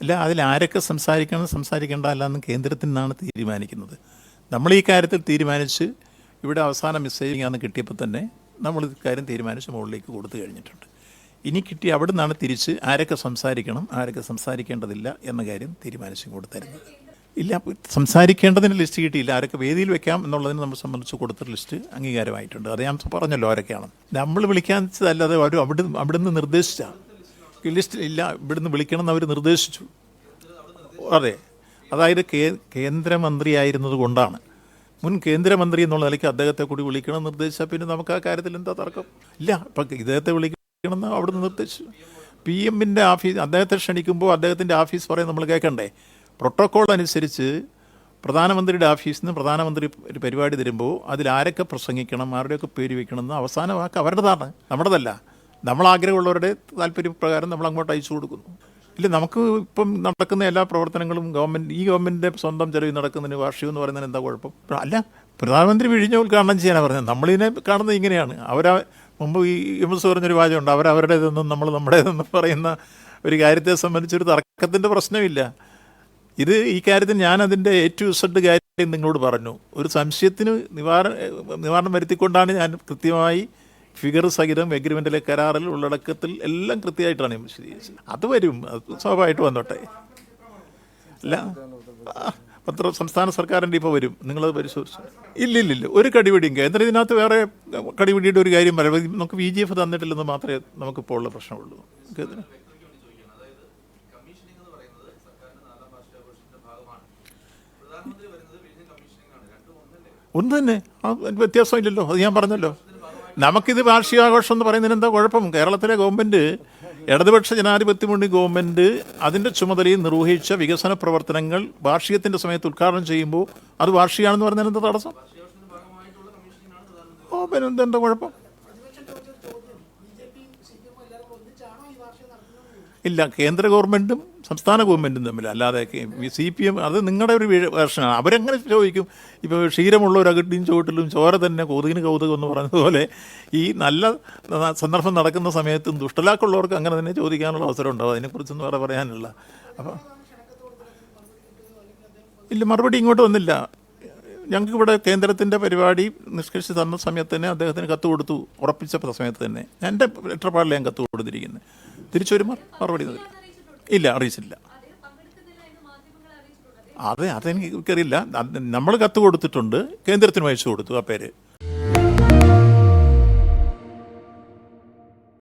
അല്ല അതിൽ ആരൊക്കെ സംസാരിക്കണം സംസാരിക്കേണ്ട അല്ലാന്ന് കേന്ദ്രത്തിൽ നിന്നാണ് തീരുമാനിക്കുന്നത്. നമ്മൾ ഈ കാര്യത്തിൽ തീരുമാനിച്ച് ഇവിടെ അവസാന മെസ്സേജ് ആണെന്ന് കിട്ടിയപ്പോൾ തന്നെ നമ്മൾ ഇക്കാര്യം കാര്യം തീരുമാനിച്ച് മുകളിലേക്ക് കൊടുത്തു കഴിഞ്ഞിട്ടുണ്ട്. ഇനി കിട്ടി അവിടെ നിന്നാണ് തിരിച്ച് ആരൊക്കെ സംസാരിക്കണം ആരൊക്കെ സംസാരിക്കേണ്ടതില്ല എന്ന കാര്യം തീരുമാനിച്ച് കൊടുത്തരുന്നത് ഇല്ല സംസാരിക്കേണ്ടതിന് ലിസ്റ്റ് കിട്ടിയില്ല. ആരൊക്കെ വേദിയിൽ വെക്കാം എന്നുള്ളതിന് നമ്മൾ സംബന്ധിച്ച് കൊടുത്ത ലിസ്റ്റ് അംഗീകാരമായിട്ടുണ്ട്. അത് ഞാൻ പറഞ്ഞല്ലോ ആരൊക്കെയാണ്. നമ്മൾ വിളിക്കാൻ അല്ലാതെ അവർ അവിടെ അവിടുന്ന് നിർദ്ദേശിച്ചാണ്. ഈ ലിസ്റ്റ് ഇല്ല. ഇവിടുന്ന് വിളിക്കണം എന്ന് അവർ നിർദ്ദേശിച്ചു. അതെ. അതായത് കേ കേന്ദ്രമന്ത്രിയായിരുന്നത് കൊണ്ടാണ്. മുൻ കേന്ദ്രമന്ത്രി എന്നുള്ള നിലയ്ക്ക് അദ്ദേഹത്തെ കൂടി വിളിക്കണം നിർദ്ദേശിച്ചാൽ പിന്നെ നമുക്ക് ആ കാര്യത്തിൽ എന്താ തർക്കം? ഇല്ല. ഇപ്പം ഇദ്ദേഹത്തെ വിളിക്കണമെന്ന് അവിടുന്ന് നിർദ്ദേശിച്ചു. പി എമ്മിന്റെ ഓഫീസ് അദ്ദേഹത്തെ ക്ഷണിക്കുമ്പോൾ അദ്ദേഹത്തിന്റെ ഓഫീസ് പറയും നമ്മൾ കേൾക്കണ്ടേ? പ്രോട്ടോക്കോൾ അനുസരിച്ച് പ്രധാനമന്ത്രിയുടെ ഓഫീസിൽ നിന്ന് പ്രധാനമന്ത്രി ഒരു പരിപാടി തരുമ്പോൾ അതിൽ ആരൊക്കെ പ്രസംഗിക്കണം ആരുടെയൊക്കെ പേര് വെക്കണം എന്ന് അവസാന വാക്ക് അവരുടേതാണ്. നമ്മുടേതല്ല. നമ്മൾ ആഗ്രഹമുള്ളവരുടെ താല്പര്യപ്രകാരം നമ്മൾ അങ്ങോട്ട് അയച്ചു കൊടുക്കുന്നു. ഇല്ല നമുക്ക് ഇപ്പം നടക്കുന്ന എല്ലാ പ്രവർത്തനങ്ങളും ഗവൺമെന്റ് ഈ ഗവൺമെന്റിന്റെ സ്വന്തം ചെലവിൽ നടക്കുന്നതിന് വാർഷികം എന്ന് പറയുന്നതിന് എന്താ കുഴപ്പം? അല്ല പ്രധാനമന്ത്രി വിഴിഞ്ഞ ഉദ്ഘാടനം ചെയ്യാനാണ് പറഞ്ഞത്. നമ്മളിതിനെ കാണുന്നത് ഇങ്ങനെയാണ്. അവരാ മുമ്പ് ഈ എം എസ് പറഞ്ഞൊരു വാചകമുണ്ട്. അവരവരുടേതെന്നും നമ്മൾ നമ്മുടേതെന്നും പറയുന്ന ഒരു കാര്യത്തെ സംബന്ധിച്ചൊരു തർക്കത്തിന്റെ പ്രശ്നമില്ല. ഇത് ഈ കാര്യത്തിൽ ഞാൻ അതിന്റെ എ ടു കാര്യം നിങ്ങളോട് പറഞ്ഞു. ഒരു സംശയത്തിന് നിവാരണ നിവാരണം വരുത്തിക്കൊണ്ടാണ് ഞാൻ കൃത്യമായി ഫിഗർ സഹിതം എഗ്രിമെന്റിലെ കരാറിൽ ഉള്ളടക്കത്തിൽ എല്ലാം കൃത്യമായിട്ടാണ് വിശദീകരിച്ചത് അത് വരും. അത് സ്വാഭാവികമായിട്ട് വന്നോട്ടെ. അല്ല പത്ര സംസ്ഥാന സർക്കാരിന്റെ ഇപ്പോൾ വരും. നിങ്ങളത് പരിശോധിച്ചു? ഇല്ല ഇല്ല ഇല്ല. ഒരു കടിപിടിയും കേന്ദ്രം ഇതിനകത്ത് വേറെ കടിപിടിയുടെ ഒരു കാര്യം പറയാം. നമുക്ക് വി ജി എഫ് തന്നിട്ടില്ലെന്ന് മാത്രമേ നമുക്കിപ്പോൾ ഉള്ള പ്രശ്നമുള്ളൂ. ഒന്ന് തന്നെ. വ്യത്യാസമില്ലല്ലോ. അത് ഞാൻ പറഞ്ഞല്ലോ. നമുക്കിത് വാർഷികാഘോഷം എന്ന് പറയുന്നതിന് എന്താ കുഴപ്പം? കേരളത്തിലെ ഗവൺമെന്റ് ഇടതുപക്ഷ ജനാധിപത്യ മുന്നണി ഗവൺമെന്റ് അതിന്റെ ചുമതലയിൽ നിർവഹിച്ച വികസന പ്രവർത്തനങ്ങൾ വാർഷികത്തിന്റെ സമയത്ത് ഉദ്ഘാടനം ചെയ്യുമ്പോൾ അത് വാർഷികമാണെന്ന് പറഞ്ഞതിന് എന്താ തടസ്സം? ഓ പിന്നെ എന്താ എന്താ കുഴപ്പം? ഇല്ല കേന്ദ്ര ഗവൺമെന്റും സംസ്ഥാന ഗവൺമെന്റും തമ്മിൽ. അല്ലാതെ സി പി എം അത് നിങ്ങളുടെ ഒരു വേർഷനാണ്. അവരെങ്ങനെ ചോദിക്കും? ഇപ്പോൾ ക്ഷീരമുള്ള ഒരു അകട്ടിയും ചുവട്ടിലും ചോര തന്നെ കൊതുകിന് കൗതുകം എന്ന് പറഞ്ഞതുപോലെ ഈ നല്ല സന്ദർഭം നടക്കുന്ന സമയത്തും ദുഷ്ടലാക്കുള്ളവർക്ക് അങ്ങനെ തന്നെ ചോദിക്കാനുള്ള അവസരം ഉണ്ടാവും. അതിനെക്കുറിച്ചൊന്നും വേറെ പറയാനില്ല. അപ്പോൾ ഇല്ല മറുപടി ഇങ്ങോട്ട് വന്നില്ല. ഞങ്ങൾക്ക് ഇവിടെ കേന്ദ്രത്തിന്റെ പരിപാടി നിഷ്കർഷിച്ച് തന്ന സമയത്ത് തന്നെ അദ്ദേഹത്തിന് കത്ത് കൊടുത്തു ഉറപ്പിച്ച സമയത്ത് തന്നെ. എന്റെ ലെറ്റർപാടിൽ ഞാൻ കത്ത് കൊടുത്തിരിക്കുന്നത് തിരിച്ചൊരു മറുപടി തന്നില്ല ഇല്ല അറിയിച്ചില്ല. അതെ അതെനിക്കറിയില്ല നമ്മൾ കത്ത് കൊടുത്തിട്ടുണ്ട്. കേന്ദ്രത്തിന് അയച്ചു കൊടുത്തു ആ പേര്.